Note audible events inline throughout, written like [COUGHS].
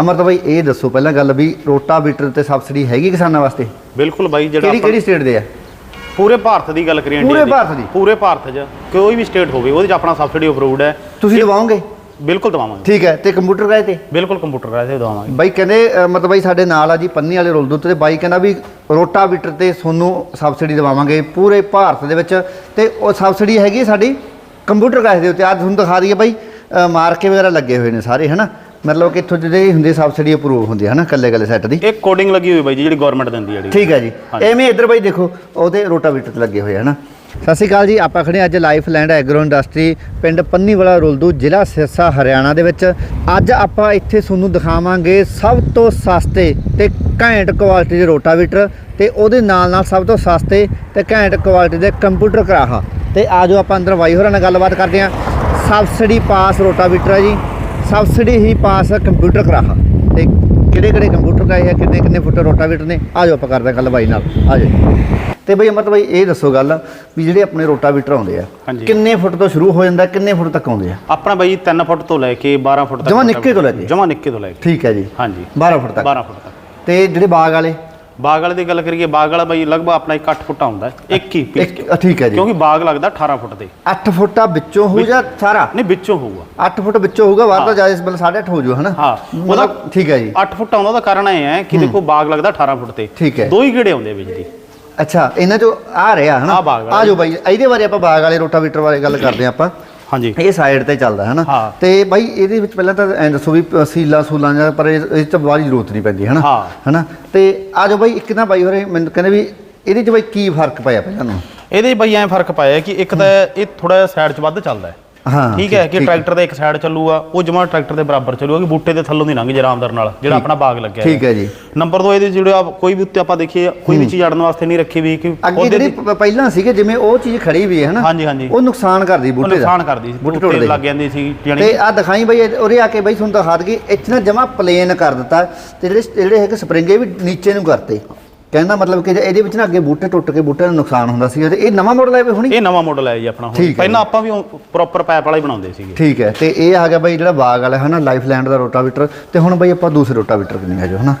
ਅਮਰਤ ਬਾਈ ਇਹ ਦੱਸੋ ਪਹਿਲਾਂ ਗੱਲ ਵੀ ਰੋਟਾਵੀਟਰ ਤੇ ਸਬਸਿਡੀ ਹੈਗੀ ਕਿਸਾਨਾਂ ਵਾਸਤੇ? ਬਿਲਕੁਲ ਬਾਈ ਜਿਹੜਾ ਕਿਹੜੀ ਕਿਹੜੀ ਸਟੇਟ ਦੇ ਆ? ਪੂਰੇ ਭਾਰਤ ਦੀ ਗੱਲ ਕਰੀਏ ਪੂਰੇ ਭਾਰਤ ਦੀ? ਪੂਰੇ ਭਾਰਤ 'ਚ ਕੋਈ ਵੀ ਸਟੇਟ ਹੋਵੇ ਉਹਦੇ 'ਚ ਆਪਣਾ ਸਬਸਿਡੀ ਅਪਰੂਵਡ ਹੈ। ਤੁਸੀਂ ਦਵਾਓਗੇ? ਬਿਲਕੁਲ ਦਵਾਵਾਂਗੇ। ਠੀਕ ਹੈ ਤੇ ਕੰਪਿਊਟਰ ਕਾਇ ਤੇ? ਬਿਲਕੁਲ ਕੰਪਿਊਟਰ ਰਾਹੀਂ ਦਵਾਵਾਂਗੇ। ਬਾਈ ਕਹਿੰਦੇ ਮਤਲਬ ਬਾਈ ਸਾਡੇ ਨਾਲ ਆ ਜੀ ਪੰਨੀ ਵਾਲੇ ਰੋਲ ਦੁੱਤ ਤੇ ਬਾਈ ਕਹਿੰਦਾ ਵੀ ਰੋਟਾਵੀਟਰ ਤੇ ਤੁਹਾਨੂੰ ਸਬਸਿਡੀ ਦਵਾਵਾਂਗੇ ਪੂਰੇ ਭਾਰਤ ਦੇ ਵਿੱਚ। ਤੇ ਉਹ ਸਬਸਿਡੀ ਹੈਗੀ ਸਾਡੀ ਕੰਪਿਊਟਰ ਕਾਇ ਦੇ ਉੱਤੇ। ਅੱਜ ਤੁਹਾਨੂੰ ਦਿਖਾ ਦਈਏ ਬਾਈ ਅ, ਮਾਰਕੇ ਵਗੈਰਾ ਲੱਗੇ ਹੋਏ ਨੇ ਸਾਰੇ ਹਨਾ? ਮਤਲਬ ਕਿ ਇੱਥੋਂ ਜਿਹੜੇ ਹੁੰਦੇ ਸਬਸਿਡੀ ਅਪਰੂਵ ਹੁੰਦੀ ਹੈ ਹਨਾ ਕੱਲੇ ਕੱਲੇ ਸੈੱਟ ਦੀ। ਇਹ ਕੋਡਿੰਗ ਲੱਗੀ ਹੋਈ ਬਾਈ ਜੀ ਜਿਹੜੀ ਗਵਰਨਮੈਂਟ ਦਿੰਦੀ ਹੈ ਜਿਹੜੀ। ਠੀਕ ਹੈ ਜੀ। ਐਵੇਂ ਇੱਧਰ ਬਾਈ ਦੇਖੋ ਉਹਦੇ ਰੋਟਾਵੀਟਰ ਤੇ ਲੱਗੇ ਹੋਏ ਆ ਹਨਾ। ਸਤਿ ਸ਼੍ਰੀ ਅਕਾਲ ਜੀ ਆਪਾਂ ਖੜੇ ਹਾਂ ਅੱਜ ਲਾਈਫ ਲੈਂਡ ਐਗਰੋ ਇੰਡਸਟਰੀ ਪਿੰਡ ਪੰਨੀਵਾਲਾ ਰੁਲਦੂ ਜ਼ਿਲ੍ਹਾ ਸਿਰਸਾ ਹਰਿਆਣਾ ਦੇ ਵਿੱਚ। ਅੱਜ ਆਪਾਂ ਇੱਥੇ ਤੁਹਾਨੂੰ ਦਿਖਾਵਾਂਗੇ ਸਭ ਤੋਂ ਸਸਤੇ ਤੇ ਘੈਂਟ ਕੁਆਲਿਟੀ ਦੇ ਰੋਟਾਵੀਟਰ ਤੇ ਉਹਦੇ ਨਾਲ ਨਾਲ ਸਭ ਤੋਂ ਸਸਤੇ ਤੇ ਘੈਂਟ ਕੁਆਲਿਟੀ ਦੇ ਕੰਪਿਊਟਰ ਕਰਾਹਾ। ਤੇ ਆਜੋ ਆਪਾਂ ਅੰਦਰ ਬਾਈ ਹੋਰਾਂ ਨਾਲ ਗੱਲਬਾਤ ਕਰਦੇ ਹਾਂ। ਸਬਸਿਡੀ ਪਾਸ ਰੋਟਾਵੀਟਰ ਹੈ ਜੀ। ਸਬਸਿਡੀ ਹੀ ਪਾਸ ਕੰਪਿਊਟਰ ਕਰਾਹਾ ਤੇ ਕਿਹੜੇ ਕਿਹੜੇ ਕੰਪਿਊਟਰ ਕਰਾਏ ਆ ਕਿੰਨੇ ਕਿੰਨੇ ਫੁੱਟ ਰੋਟਾਵੀਟਰ ਨੇ ਆਜੋ ਆਪਾਂ ਕਰਦੇ ਗੱਲ ਬਾਈ ਨਾਲ ਆਜੋ ਤੇ ਬਈ ਮਤਲਬ ਬਈ ਇਹ ਦੱਸੋ ਗੱਲ ਵੀ ਜਿਹੜੇ ਆਪਣੇ ਰੋਟਾਵੀਟਰ ਆਉਂਦੇ ਆ ਹਾਂਜੀ। ਕਿੰਨੇ ਫੁੱਟ ਤੋਂ ਸ਼ੁਰੂ ਹੋ ਜਾਂਦਾ ਕਿੰਨੇ ਫੁੱਟ ਤੱਕ ਆਉਂਦੇ ਆ? ਆਪਣਾ ਬਾਈ 3 ਫੁੱਟ ਤੋਂ ਲੈ ਕੇ 12 ਫੁੱਟ ਤੱਕ ਜਮਾਂ ਨਿੱਕੇ ਤੋਂ ਲੈ ਕੇ? ਜਮਾ ਨਿੱਕੇ ਤੋਂ ਲੈ ਕੇ। ਠੀਕ ਹੈ ਜੀ। ਹਾਂਜੀ। 12 ਫੁੱਟ ਤੱਕ। 12 ਫੁੱਟ ਤੱਕ। ਤੇ ਜਿਹੜੇ ਬਾਗ ਵਾਲੇ? ਬਾਗ ਵਾਲੇ ਦੀ ਗੱਲ ਕਰੀਏ ਬਾਗ ਵਾਲਾ ਬਾਈ ਲਗਭਗ ਆਪਣਾ 1 8 ਫੁੱਟ ਆਉਂਦਾ ਇੱਕ ਹੀ ਇੱਕ ਠੀਕ ਹੈ ਜੀ। ਕਿਉਂਕਿ ਬਾਗ ਲੱਗਦਾ 18 ਫੁੱਟ ਤੇ। 8 ਫੁੱਟਾ ਵਿੱਚੋਂ ਹੋ ਜਾਂ ਸਾਰਾ? ਨਹੀਂ ਵਿੱਚੋਂ ਹੋਊਗਾ। 8 ਫੁੱਟ ਵਿੱਚੋਂ ਹੋਊਗਾ ਬਾਹਰ ਤਾਂ ਜਾਇਜ਼ ਬਲ 8.5 ਹੋ ਜੂ ਹਨਾ? ਹਾਂ, ਉਹਦਾ ਠੀਕ ਹੈ ਜੀ। 8 ਫੁੱਟ ਆਉਂਦਾ ਉਹਦਾ ਕਾਰਨ ਇਹ ਹੈ ਕਿ ਦੇਖੋ ਬਾਗ ਲੱਗਦਾ 18 ਫੁੱਟ ਤੇ। ਠੀਕ ਹੈ। ਦੋ ਹੀ ਗੇੜੇ ਆਉਂਦੇ ਵਿੱਚ ਦੀ ਅੱਛਾ ਇਹਨਾਂ ਚੋਂ ਆ ਰਿਹਾ ਹਨਾ? ਆਹ ਬਾਗ ਵਾਲਾ। ਆ ਜਾਓ ਬਾਈ ਇਹਦੇ ਬਾਰੇ ਆਪਾਂ ਬਾਗ ਵਾਲੇ ਰੋਟਾਵੀਟਰ ਬਾਰੇ ਗੱਲ ਕਰਦੇ ਹਾਂ ਆਪਾਂ। ਹਾਂਜੀ। ਇਹ ਸਾਈਡ ਤੇ ਚੱਲਦਾ ਹੈ। ਨਾ। ਤੇ ਬਾਈ ਇਹਦੇ ਵਿੱਚ ਪਹਿਲਾਂ ਤਾਂ ਐਂ ਦੱਸੋ ਵੀ ਸੀਲਾਂ ਸੂਲਾਂ ਜਾਂ ਪਰ ਇਹ 'ਚ ਬਾਹਲੀ ਜ਼ਰੂਰਤ ਨਹੀਂ ਪੈਂਦੀ ਹੈ ਨਾ ਹਾਂ। ਹਨਾ? ਤੇ ਆ ਜਾਓ ਬਾਈ ਇੱਕ ਨਾ ਬਾਈ ਹੋਰੇ ਮੈਨੂੰ ਕਹਿੰਦੇ ਵੀ ਇਹਦੇ 'ਚ ਬਾਈ ਕੀ ਫ਼ਰਕ ਪਿਆ ਪਹਿਲਾਂ ਨੂੰ? ਇਹਦੇ ਬਾਈ ਐਂ ਫ਼ਰਕ ਪਾਇਆ ਕਿ ਇੱਕ ਤਾਂ ਇਹ ਥੋੜਾ ਜਿਹਾ ਸਾਈਡ 'ਚ ਵੱਧ ਚੱਲਦਾ ਹੈ। ਹਾਂ ਠੀਕ ਹੈ ਕਿ ਟਰੈਕਟਰ ਦਾ ਇੱਕ ਸਾਈਡ ਚੱਲੂਗਾ ਉਹ ਜਮਾ ਟਰੈਕਟਰ ਦੇ ਬਰਾਬਰ ਚੱਲੂਗਾ ਕਿ ਬੂਟੇ ਦੇ ਥੱਲੋਂ ਦੀ ਲੰਘ ਜੇ ਆਰਾਮਦਾਰ ਨਾਲ ਜਿਹੜਾ ਆਪਣਾ ਬਾਗ ਲੱਗਿਆ ਠੀਕ ਹੈ ਜੀ। ਨੰਬਰ 2 ਇਹਦੇ ਜਿਹੜੇ ਆ ਕੋਈ ਵੀ ਉੱਤੇ ਆਪਾਂ ਦੇਖੀਏ ਕੋਈ ਵੀ ਚੀਜ਼ ਅੜਨ ਵਾਸਤੇ ਨਹੀਂ ਰੱਖੀ ਵੀ ਕਿ ਅੱਗੇ ਉਹਦੇ ਜਿਹੜੀ ਪਹਿਲਾਂ ਸੀਗੇ ਜਿਵੇਂ ਉਹ ਚੀਜ਼ ਖੜੀ ਵੀ ਹੈ ਹਨਾ? ਹਾਂਜੀ ਹਾਂਜੀ। ਉਹ ਨੁਕਸਾਨ ਕਰਦੀ ਬੂਟੇ ਦਾ। ਨੁਕਸਾਨ ਕਰਦੀ ਸੀ ਬੂਟੇ ਲੱਗ ਜਾਂਦੀ ਸੀ ਯਾਨੀ ਤੇ ਆ ਦਿਖਾਈ ਬਈ ਉਰੇ ਆ ਕੇ ਬਈ ਤੁਹਾਨੂੰ ਦਿਖਾ ਦਈਏ ਇੱਥੇ ਨਾ ਜਮਾ ਪਲੇਨ ਕਰ ਦਿੱਤਾ ਤੇ ਜਿਹੜੇ ਜਿਹੜੇ ਹੈਗੇ ਸਪਰਿੰਗੇ ਵੀ ਨੀਚੇ ਨੂੰ ਕਰਤੇ। ਕਹਿੰਦਾ ਮਤਲਬ ਕਿ ਜੇ ਇਹਦੇ ਵਿੱਚ ਨਾ ਅੱਗੇ ਬੂਟੇ ਟੁੱਟ ਕੇ ਬੂਟਿਆਂ ਨੂੰ ਨੁਕਸਾਨ ਹੁੰਦਾ ਸੀ ਤੇ ਇਹ ਨਵਾਂ ਮਾਡਲ ਹੈ ਵੀ ਹੁਣੀ? ਇਹ ਨਵਾਂ ਮਾਡਲ ਹੈ ਜੀ ਆਪਣਾ ਠੀਕ ਹੁਣ ਹੈ ਪਹਿਲਾਂ ਆਪਾਂ ਵੀ ਪ੍ਰੋਪਰ ਪਾਈਪ ਵਾਲਾ ਹੀ ਬਣਾਉਂਦੇ ਸੀਗੇ। ਠੀਕ ਹੈ ਤੇ ਇਹ ਆ ਗਿਆ ਬਈ ਜਿਹੜਾ ਬਾਗ ਵਾਲਾ ਹੈ ਨਾ ਲਾਈਫ ਲੈਂਡ ਦਾ ਰੋਟਾਵੀਟਰ ਤੇ ਹੁਣ ਬਈ ਆਪਾਂ ਦੂਸਰੇ ਰੋਟਾਵੀਟਰ ਕਿੰਨੇ ਆ ਜੋ ਹਨਾ?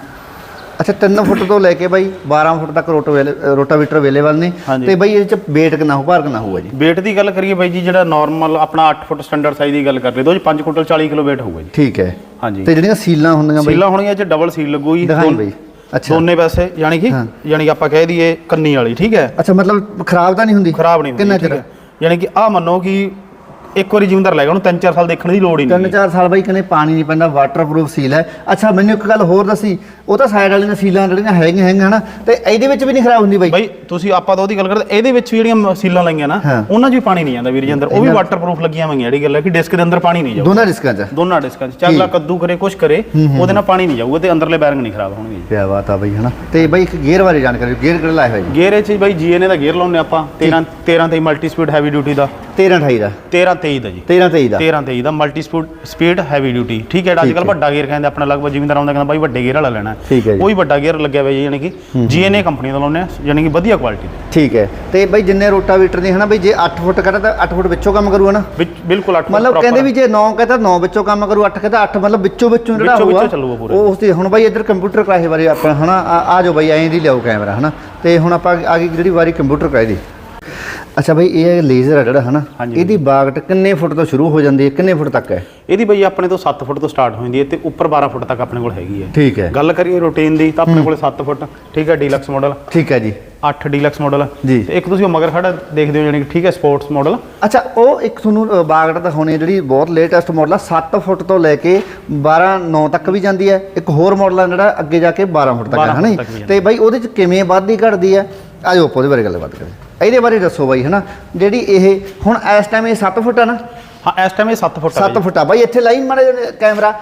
ਅੱਛਾ 3 ਫੁੱਟ ਤੋਂ ਲੈ ਕੇ ਬਈ 12 ਫੁੱਟ ਤੱਕ ਰੋਟੋਵੇਲ ਰੋਟਾਵੀਟਰ ਅਵੇਲੇਬਲ ਨੇ ਹਾਂਜੀ। ਤੇ ਬਈ ਇਹਦੇ ਚ weight ਕਿੰਨਾ ਹੋ ਭਾਰ ਕਿੰਨਾ ਹੋਊਗਾ ਜੀ? weight ਦੀ ਗੱਲ ਕਰੀਏ ਬਾਈ ਜੀ ਜਿਹੜਾ ਨਾਰਮਲ ਆਪਣਾ 8 ਫੁੱਟ ਸਟੈਂਡਰਡ ਸਾਈਜ਼ ਦੀ ਗੱਲ ਕਰ ਲਈ ਤਾਂ ਉਹ 'ਚ 5 ਕੁਇੰਟਲ 40 ਕਿਲੋ weight ਹੋਊਗਾ ਜੀ। ਠੀਕ ਹੈ। ਹਾਂਜੀ ਤੇ ਜਿਹੜੀਆਂ ਸੀਲਾਂ ਹੁੰਦੀਆਂ ਬਈ ਸੀਲਾਂ ਹੋਣਗੀਆਂ ਚ ਡਬਲ ਸੀਲ ਲੱਗੂਗੀ ਦਿਖਾਈ ਬਈ। ਅੱਛਾ। ਦੋਨੇ ਪਾਸੇ ਯਾਨੀ ਕਿ ਹਾਂ। ਯਾਨੀ ਕਿ ਆਪਾਂ ਕਹਿ ਦਈਏ ਕੰਨੀ ਵਾਲੀ ਠੀਕ ਹੈ? ਅੱਛਾ ਮਤਲਬ ਖਰਾਬ ਤਾਂ ਨਹੀਂ ਹੁੰਦੀ? ਖਰਾਬ ਨਹੀਂ ਹੁੰਦੀ ਕਿੰਨਾ ਠੀਕ ਚਿਰ? ਹੈ ਯਾਨੀ ਕਿ ਆ ਮੰਨੋ ਕਿ ਇੱਕ ਵਾਰੀ ਜ਼ਿਮੀਂਦਾਰ ਲੈ ਗਿਆ ਉਹਨੂੰ 3-4 ਸਾਲ ਦੇਖਣ ਦੀ ਲੋੜ ਹੀ ਤਿੰਨ ਨਹੀਂ ਚਾਰ ਸਾਲ ਬਾਈ ਕਹਿੰਦੇ ਪਾਣੀ ਨਹੀਂ ਪੈਂਦਾ ਵਾਟਰਪ੍ਰੂਫ ਸੀਲ ਹੈ। ਅੱਛਾ ਮੈਨੂੰ ਇੱਕ ਗੱਲ ਹੋਰ ਦੱਸੀ ਉਹ ਤਾਂ ਸਾਈਡ ਵਾਲੀਆਂ ਸੀਲਾਂ ਜਿਹੜੀਆਂ ਹੈਗੀਆਂ ਹੈਗੀਆਂ ਹਨਾ ਤੇ ਇਹਦੇ ਵਿੱਚ ਵੀ ਨਹੀਂ ਖਰਾਬ ਹੁੰਦੀ ਬਾਈ? ਬਾਈ ਤੁਸੀਂ ਆਪਾਂ ਤਾਂ ਉਹਦੀ ਗੱਲ ਕਰਦੇ ਇਹਦੇ ਵਿੱਚ ਵੀ ਜਿਹੜੀਆਂ ਮ- ਸੀਲਾਂ ਲਾਈਆਂ ਨਾ ਹਾਂ। ਉਹਨਾਂ 'ਚ ਵੀ ਪਾਣੀ ਨਹੀਂ ਜਾਂਦਾ ਵੀਰ ਜੀ ਅੰਦਰ ਉਹ ਵੀ ਵਾਟਰਪ੍ਰੂਫ ਲੱਗੀਆਂ ਹੋਈਆਂ ਜਿਹੜੀ ਗੱਲ ਹੈ ਕਿ ਡਿਸਕ ਦੇ ਅੰਦਰ ਪਾਣੀ ਨਹੀਂ ਜਾਊਗਾ। ਦੋਨਾਂ ਰਿਸਕਾਂ 'ਚ। ਦੋਨਾਂ ਡਿਸਕਾਂ 'ਚ। ਚਾਹੇ ਅਗਲਾ ਕੱਦੂ ਕਰੇ ਕੁਛ ਕਰੇ ਉਹਦੇ ਨਾਲ ਪਾਣੀ ਨਹੀਂ ਜਾਊਗਾ ਤੇ ਅੰਦਰਲੇ ਬੈਰਿੰਗ ਨਹੀਂ ਖਰਾਬ ਹੋਣਗੇ ਕਿਆ ਬਾਤ ਆ ਬਾਈ ਹਨਾ। ਤੇ ਬਾਈ ਇੱਕ ਗੇਅਰ ਬਾਰੇ ਜਾਣਕਾਰੀ ਗੇਅਰ ਕਿਹੜਾ ਲਾਇਆ ਹੋਇਆ ਜੀ ਗੇਅਰ ਇਹ 'ਚ ਬਾਈ ਜੀਐਨਏ ਦਾ ਗੇਅਰ ਲਾਉਂਦੇ ਆਪਾਂ 13 13 ਤੇ ਮਲਟੀ ਸਪੀਡ ਹੈਵੀ ਡਿਊਟੀ ਦਾ। 13 28 ਦਾ। 13 23 ਦਾ ਜੀ। 13 23 ਦਾ। 13 23 ਦਾ multi speed speed heavy duty ਠੀਕ ਹੈ ਜਿਹੜਾ ਅੱਜ ਕੱਲ ਵੱਡਾ ਗੇਅਰ ਕਹਿੰਦੇ ਆਪਣਾ ਲਗਭਗ ਜ਼ਿਮੀਂਦਾਰ ਆਉਂਦਾ ਕਹਿੰਦਾ ਬਾਈ ਵੱਡੇ ਗੇਅਰ ਵਾਲਾ ਲੈਣਾ ਹੈ। ਠੀਕ ਹੈ ਜੀ। ਉਹ ਹੀ ਵੱਡਾ ਗੇਅਰ ਲੱਗਿਆ ਹੋਇਆ ਜੀ ਯਾਨੀ ਕਿ ਜੀਐਨਏ ਕੰਪਨੀ ਦਾ ਲਾਉਂਦੇ ਆ ਯਾਨੀ ਕਿ ਵਧੀਆ ਕੁਆਲਿਟੀ ਦੇ। ਠੀਕ ਹੈ। ਤੇ ਬਾਈ ਜਿੰਨੇ ਰੋਟਾਵੀਟਰ ਨੇ ਹਨਾ ਬਾਈ ਜੇ 8 ਫੁੱਟ ਕੱਢਾ ਤਾਂ 8 ਫੁੱਟ ਵਿੱਚੋਂ ਕੰਮ ਕਰੂ ਹਨਾ? ਬਿਲਕੁਲ 8 ਮਤਲਬ ਕਹਿੰਦੇ ਵੀ ਜੇ 9 ਕਹਿੰਦਾ 9 ਵਿੱਚੋਂ ਕੰਮ ਕਰੂ 8 ਕਹਿੰਦਾ 8 ਮਤਲਬ ਵਿੱਚੋਂ ਵਿੱਚੋਂ ਜਿਹੜਾ ਹੋਊਗਾ। ਉਹ ਉਸ ਹੁਣ ਬਾਈ ਇੱਧਰ ਕੰਪਿਊਟਰ ਕਰਾਏ ਬਾਰੇ ਆਪਾਂ ਹਨਾ ਆ- ਆ ਜਾਓ ਬਾਈ ਐਂ ਦੀ ਲਿਆਓ ਕੈਮਰਾ ਹਨਾ। ਤੇ ਹੁਣ ਆਪਾਂ ਆ ਗਈ ਜਿਹੜੀ ਵਾਰੀ ਕੰਪਿਊਟਰ ਕਰਾਏ ਦੀ। ਅੱਛਾ ਬਾਈ ਇਹ ਲੇਜ਼ਰ ਆ ਜਿਹੜਾ ਹਨਾ। ਇਹਦੀ ਬਾਗਟ ਕਿੰਨੇ ਫੁੱਟ ਤੋਂ ਸ਼ੁਰੂ ਹੋ ਜਾਂਦੀ ਹੈ? ਕਿੰਨੇ ਫੁੱਟ ਤੱਕ ਹੈ? ਇਹਦੀ ਬਈ ਆਪਣੇ ਤੋਂ 7 ਫੁੱਟ ਤੋਂ ਸਟਾਰਟ ਹੋ ਜਾਂਦੀ ਹੈ ਤੇ ਉੱਪਰ 12 ਫੁੱਟ ਤੱਕ ਆਪਣੇ ਕੋਲ ਹੈਗੀ ਹੈ। ਠੀਕ ਹੈ। ਗੱਲ ਕਰੀਏ ਰੂਟੀਨ ਦੀ ਤਾਂ ਆਪਣੇ ਕੋਲ 7 ਫੁੱਟ ਠੀਕ ਹੈ ਡੀਲਕਸ ਮਾਡਲ ਠੀਕ ਹੈ ਜੀ। 8 ਡੀਲਕਸ ਮਾਡਲ ਜੀ। ਤੇ ਇੱਕ ਤੁਸੀਂ ਉਹ ਮਗਰ ਖੜਾ ਦੇਖਦੇ ਹੋ ਕਿ ਠੀਕ ਹੈ ਸਪੋਰਟਸ ਮਾਡਲ ਅੱਛਾ ਉਹ ਇੱਕ ਤੁਹਾਨੂੰ ਬਾਗਟ ਦਿਖਾਉਣੀ ਹੈ ਜਿਹੜੀ ਬਹੁਤ ਲੇਟੈਸਟ ਮਾਡਲ ਆ 7 ਫੁੱਟ ਤੋਂ ਲੈ ਕੇ 12 9 ਤੱਕ ਵੀ ਜਾਂਦੀ ਹੈ। ਇੱਕ ਹੋਰ ਮਾਡਲ ਆ ਜਿਹੜਾ ਅੱਗੇ ਜਾ ਕੇ 12 ਫੁੱਟ ਤੱਕ ਹੈ 12 ਹਨਾ ਤੇ ਬਾਈ ਉਹਦੇ ਚ ਕਿਵੇਂ ਵੱਧਦੀ ਘਟਦੀ ਹੈ? ਆਜੋ ਆਪਾਂ ਉਹਦੇ ਬਾਰੇ ਗੱਲਬਾਤ ਕਰੀਏ। ਇਹਦੇ ਬਾਰੇ ਦੱਸੋ ਬਾਈ ਹਨਾ? ਜਿਹੜੀ ਇਹ ਹੁਣ ਇਸ ਟਾਈਮ ਇਹ 7 ਫੁੱਟ ਆ ਨਾ? ਹਾਂ ਇਸ ਟਾਈਮ ਇਹ 7 ਫੁੱਟ ਹੈ 7 ਫੁੱਟ ਆ ਬਾਈ ਇੱਥੇ ਲਾਈਨ ਮਾਰੇ ਕੈਮਰਾ।